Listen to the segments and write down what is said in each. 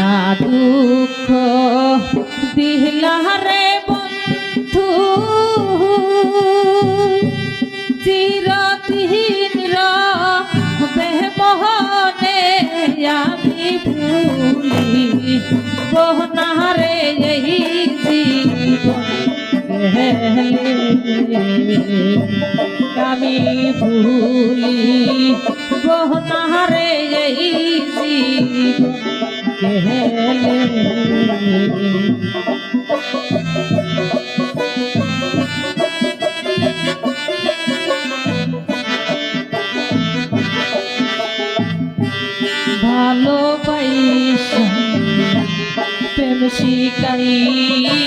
না দুঃখ দিলা রে বন্ধু চিরদিন রবে মোহনে আমি ভুলি। বহনারে এই আমি ভুলি। বহনারে এই জীবন ভালোবাসা প্রেম শিকাইয়া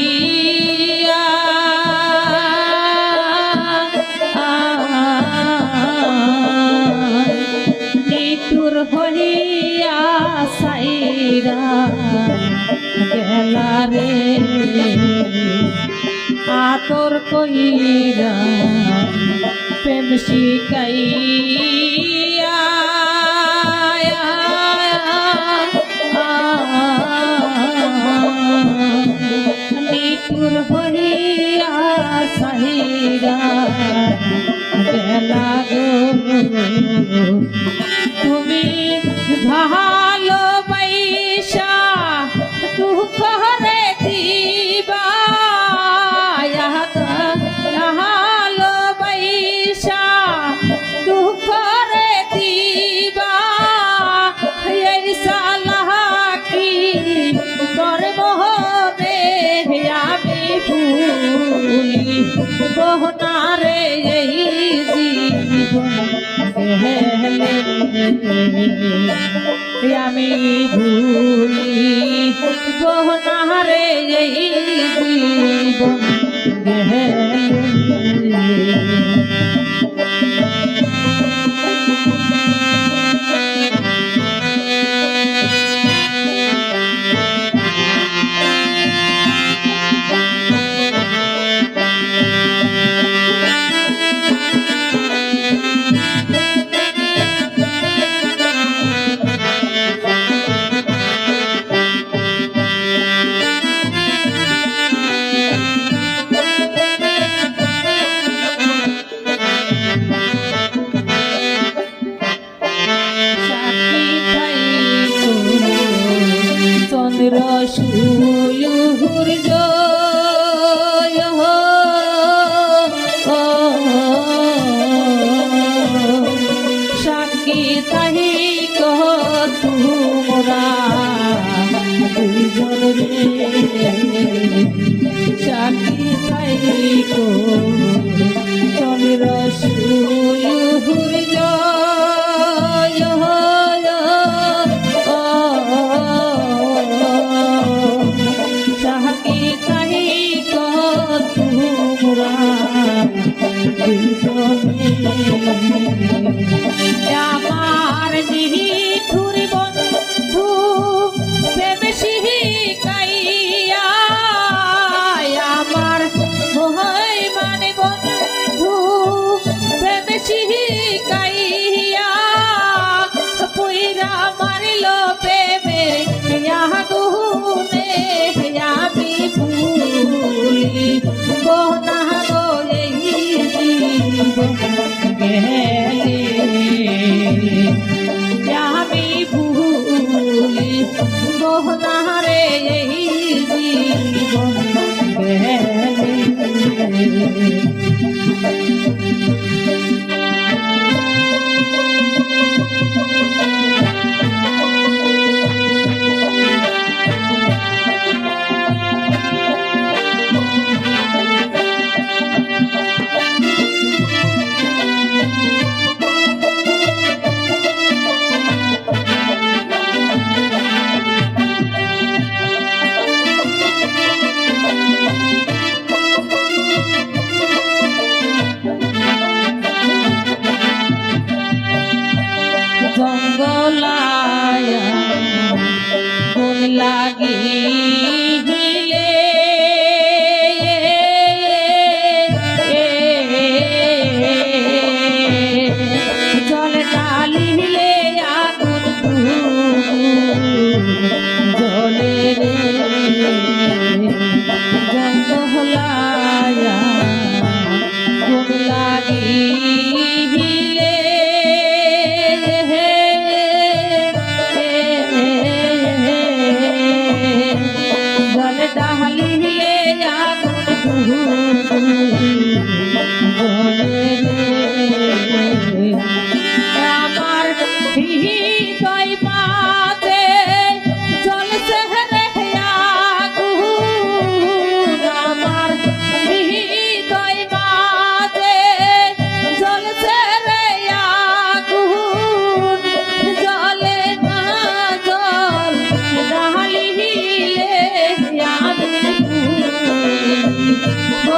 নিতুর হইয়া সাইরা গেলা রে আতর কইরা প্রেম শিকাইয়া বহনারে এই জীবন। আমি ভুলি বহনারে এই জীবন। চন্দ্র সুয়ুর জয় হো তোমরা দুজন রে সাক্ষী থাইকো চন্দ্র Oh. গেলে লাগি Bye.